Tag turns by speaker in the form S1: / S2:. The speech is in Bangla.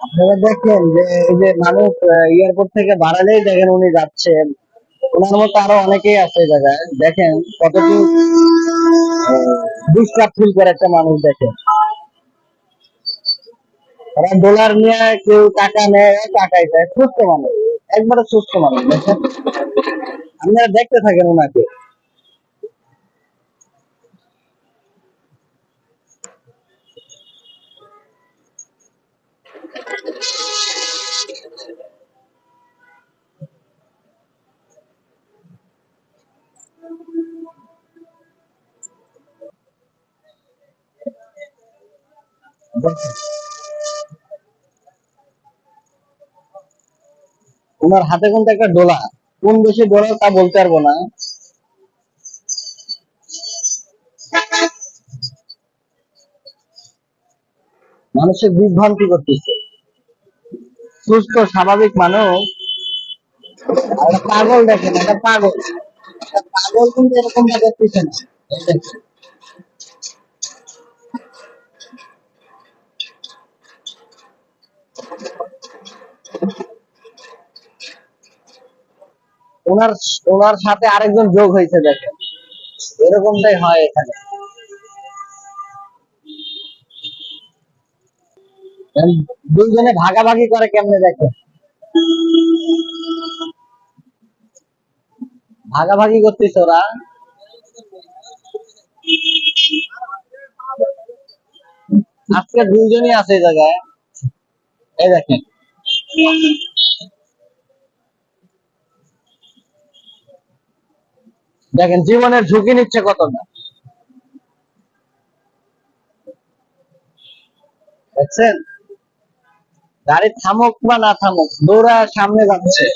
S1: আপনারা দেখেন যে এই যে মানুষ এয়ারপোর্ট থেকে বাড়ালেই দেখেন উনি যাচ্ছেন। ওনার মতো আরও অনেকেই আছে জায়গায়। দেখেন কতটুকু ডিস্টার্ব ফিল করে একটা মানুষ দেখেন। ওরা ডলার নিয়ে কেউ টাকা নেয়, টাকাই দেয়। সুস্থ মানুষ একবারে সুস্থ মানুষ, দেখেন। আপনারা দেখতে থাকেন ওনাকে। ওনার হাতে কিন্তু একটা ডোলা। কোন বেশি ডোলা তা বলতে পারব না। মানুষের বিভ্রান্তি করতেছে। সুস্থ, স্বাভাবিক মানুষ। পাগল দেখেন, একটা পাগল। পাগল কিন্তু এরকম করতেছে না। ওনার ওনার সাথে আরেকজন যোগ হয়েছে, দেখেন। এরকমটাই হয় এখানে। দুইজনে ভাগাভাগি করে কেমনে দেখে ভাগাভাগি করতেছে ওরা। আজকে দুইজনই আছে এই জায়গায়। এই দেখেন। দেখেন জীবনের ঝুঁকি নিচ্ছে কতটা? দেখছেন? গাড়ি থামুক বা না থামুক দৌড়া সামনে যাচ্ছে।